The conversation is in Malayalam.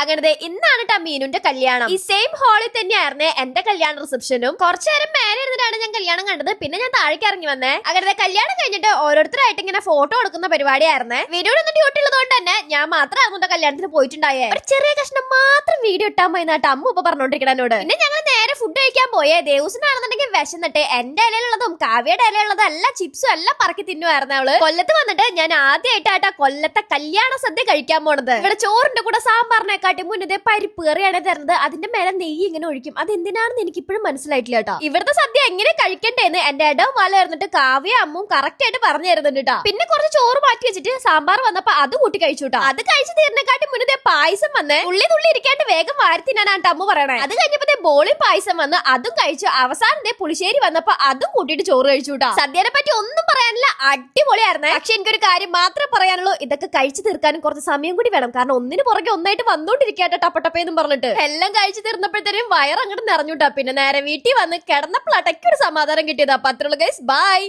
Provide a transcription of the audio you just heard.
അങ്ങനത്തെ ഇന്നാണ് ട്ടാ മീനുന്റെ കല്യാണം. ഈ സെയിം ഹാളിൽ തന്നെയായിരുന്നു എന്റെ കല്യാണ റിസപ്ഷനും കുറച്ചു നേരം മേലെ ഇരുന്നിട്ടാണ് ഞാൻ കല്യാണം കണ്ടത്. പിന്നെ ഞാൻ താഴേക്ക് ഇറങ്ങി വന്നേ. അങ്ങനത്തെ കല്യാണം കഴിഞ്ഞിട്ട് ഓരോരുത്തരായിട്ട് ഇങ്ങനെ ഫോട്ടോ എടുക്കുന്ന പരിപാടിയായിരുന്നേ. വീഡിയോ ഒന്നും ഡ്യൂട്ടി ഉള്ളതുകൊണ്ട് തന്നെ ഞാൻ മാത്രമായിരുന്നു കല്യാണത്തിന് പോയിട്ടുണ്ടായേ. ഒരു ചെറിയ കഷ്ണം മാത്രം വീഡിയോ ഇട്ടാൻ പോയി നാട്ട് അമ്മ ഇപ്പൊ പറഞ്ഞോണ്ടിരിക്കണോട് പിന്നെ ഞങ്ങൾ നേരെ ഫുഡ് കഴിക്കാൻ പോയേ. ദേവസിനാണെന്നുണ്ടെങ്കിൽ വിശന്നിട്ട് എന്റെ ഇലയിലുള്ളതും കാവ്യയുടെ ഇലയുള്ളതും എല്ലാം ചിപ്സും എല്ലാം പറക്കി തിന്നുമായിരുന്നു അവൾ. കൊല്ലത്ത് വന്നിട്ട് ഞാൻ ആദ്യമായിട്ടാട്ടാ കൊല്ലത്തെ കല്യാണ സദ്യ കഴിക്കാൻ പോണത്. ഇവിടെ ചോറിന്റെ കൂടെ സാമ്പാറിനെക്കാട്ടി മുന്നേ പരിപ്പ് കയറിയാണ് തരുന്നത്. അതിന്റെ മേലെ നെയ്യ് ഇങ്ങനെ ഒഴിക്കും. അത് എന്തിനാണെന്ന് എനിക്ക് ഇപ്പോഴും മനസ്സിലായിട്ടില്ല കേട്ടോ. ഇവിടുത്തെ സദ്യ എങ്ങനെ കഴിക്കണ്ടേന്ന് എന്റെ ഇടവും വല ഇരുന്നിട്ട് കാവ്യ അമ്മും കറക്റ്റ് ആയിട്ട് പറഞ്ഞു തരുന്നുണ്ട് കേട്ടോ. പിന്നെ കുറച്ച് ചോറ് മാറ്റി വെച്ചിട്ട് സാമ്പാർ വന്നപ്പോ അത് കൂട്ടി കഴിച്ചു കേട്ടോ. അത് കഴിച്ചു തീർന്നെക്കാട്ടി മുന്നേ പായസം വന്ന് ഉള്ളി തുള്ളി ഇരിക്കാണ്ട് വേഗം വാരി തിന്നാനാണ് അമ്മ പറയണേ. അത് കഴിഞ്ഞപ്പോ ബോളി പായസം വന്ന് അതും കഴിച്ചു അവസാനം പുളിശ്ശേരി വന്നപ്പോ അതും കൂട്ടിയിട്ട് ചോറ് കഴിച്ചു കേട്ടോ സദ്യനെ പറ്റി ഒന്നും പറയാനില്ല. അടിപൊളിയായിരുന്നേ. പക്ഷെ എനിക്കൊരു കാര്യം മാത്രം പറയാനുള്ളൂ. ഇതൊക്കെ കഴിച്ചു തീർക്കാനും കുറച്ച് സമയം കൂടി വേണം. കാരണം ഒന്നിന് പുറകെ ഒന്നായിട്ട് വന്നോണ്ടിരിക്കട്ടെ ടപ്പട്ടപ്പേന്നും പറഞ്ഞിട്ട്. എല്ലാം കഴിച്ചു തീർന്നപ്പോഴത്തേനും വയറങ്ങോട്ട് നിറഞ്ഞുട്ടാ. പിന്നെ നേരെ വീട്ടിൽ വന്ന് കിടന്നപ്പോൾ ഒരു സമാധാനം കിട്ടിയതാ. പത്രമുള്ള ഗൈസ് ബൈ